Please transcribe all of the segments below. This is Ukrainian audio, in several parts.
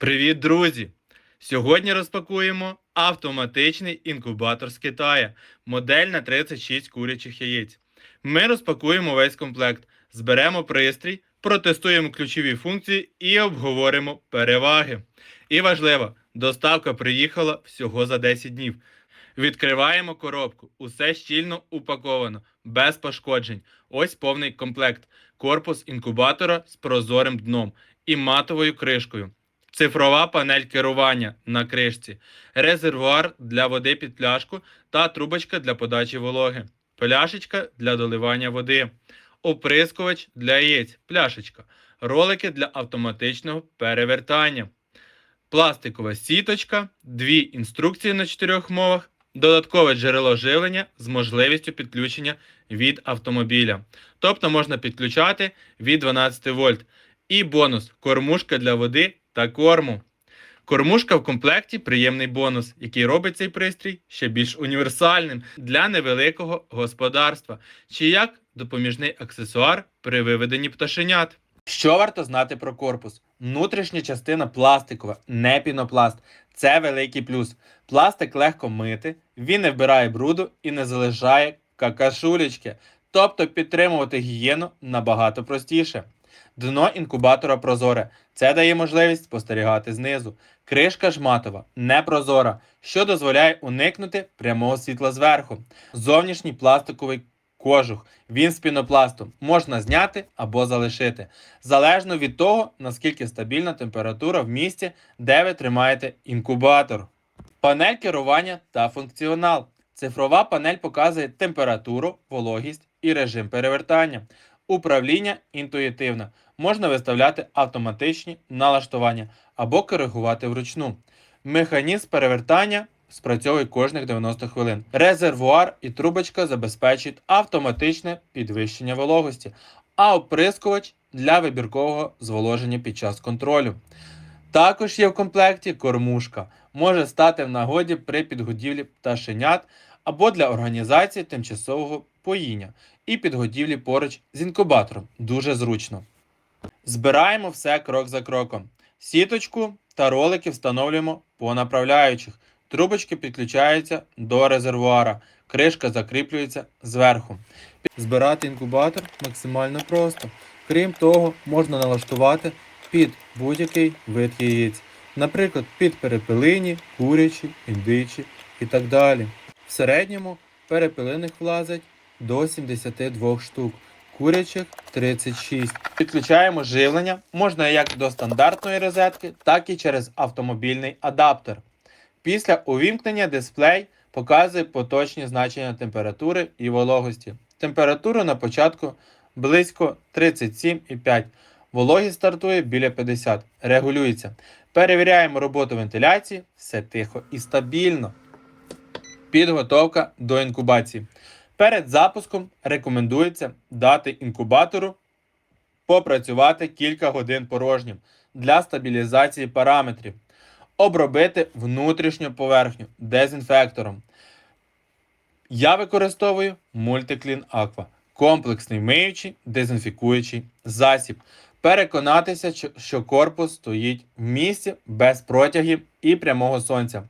Привіт, друзі! Сьогодні розпакуємо автоматичний інкубатор з Китая, модель на 36 курячих яєць. Ми розпакуємо весь комплект, зберемо пристрій, протестуємо ключові функції і обговоримо переваги. І важливо, доставка приїхала всього за 10 днів. Відкриваємо коробку, усе щільно упаковано, без пошкоджень. Ось повний комплект. Корпус інкубатора з прозорим дном і матовою кришкою. Цифрова панель керування на кришці, резервуар для води під пляшку та трубочка для подачі вологи, пляшечка для доливання води, оприскувач для яєць, пляшечка, ролики для автоматичного перевертання, пластикова сіточка, дві інструкції на чотирьох мовах, додаткове джерело живлення з можливістю підключення від автомобіля. Тобто можна підключати від 12 вольт. І бонус кормушка для води та корму. Кормушка в комплекті приємний бонус, який робить цей пристрій ще більш універсальним для невеликого господарства, чи як допоміжний аксесуар при виведенні пташенят. Що варто знати про корпус? Внутрішня частина пластикова, не пінопласт. Це великий плюс. Пластик легко мити, він не вбирає бруду і не залишає какашулечки. Тобто підтримувати гігієну набагато простіше. Дно інкубатора прозоре. Це дає можливість спостерігати знизу. Кришка ж матова, не прозора, що дозволяє уникнути прямого світла зверху. Зовнішній пластиковий кожух. Він з пінопласту можна зняти або залишити, залежно від того, наскільки стабільна температура в місці, де ви тримаєте інкубатор. Панель керування та функціонал. Цифрова панель показує температуру, вологість і режим перевертання. Управління інтуїтивне. Можна виставляти автоматичні налаштування або коригувати вручну. Механізм перевертання спрацьовує кожних 90 хвилин. Резервуар і трубочка забезпечують автоматичне підвищення вологості, а оприскувач для вибіркового зволоження під час контролю. Також є в комплекті кормушка, може стати в нагоді при підгодівлі пташенят або для організації тимчасового поїння і підгодівлі поруч з інкубатором. Дуже зручно. Збираємо все крок за кроком. Сіточку та ролики встановлюємо по направляючих. Трубочки підключаються до резервуара. Кришка закріплюється зверху. Збирати інкубатор максимально просто. Крім того, можна налаштувати під будь-який вид яєць. Наприклад, під перепелині, курячі, індичі і так далі. В середньому перепелиних влазить до 72 штук, курячих 36. Підключаємо живлення можна як до стандартної розетки, так і через автомобільний адаптер. Після увімкнення дисплей показує поточні значення температури і вологості. Температура на початку близько 37,5. Вологість стартує біля 50. Регулюється. Перевіряємо роботу вентиляції, все тихо і стабільно. Підготовка до інкубації. Перед запуском рекомендується дати інкубатору попрацювати кілька годин порожнім для стабілізації параметрів, обробити внутрішню поверхню дезінфектором. Я використовую Multiclean Aqua комплексний миючий дезінфікуючий засіб. Переконатися, що- корпус стоїть в місці без протягів і прямого сонця.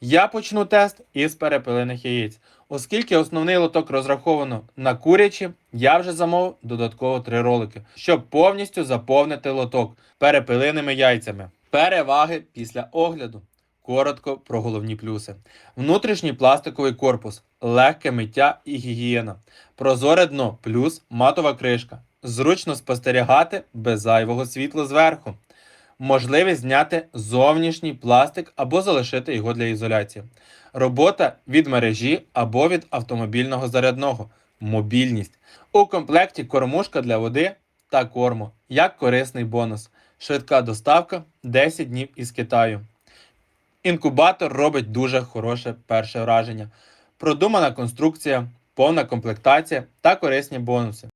Я почну тест із перепелиних яєць. Оскільки основний лоток розраховано на курячі, я вже замовив додатково три ролики, щоб повністю заповнити лоток перепелиними яйцями. Переваги після огляду. Коротко про головні плюси. Внутрішній пластиковий корпус, легке миття і гігієна. Прозоре дно плюс матова кришка. Зручно спостерігати без зайвого світла зверху. Можливість зняти зовнішній пластик або залишити його для ізоляції. Робота від мережі або від автомобільного зарядного. Мобільність. У комплекті кормушка для води та корму як корисний бонус. Швидка доставка 10 днів із Китаю. Інкубатор робить дуже хороше перше враження. Продумана конструкція, повна комплектація та корисні бонуси.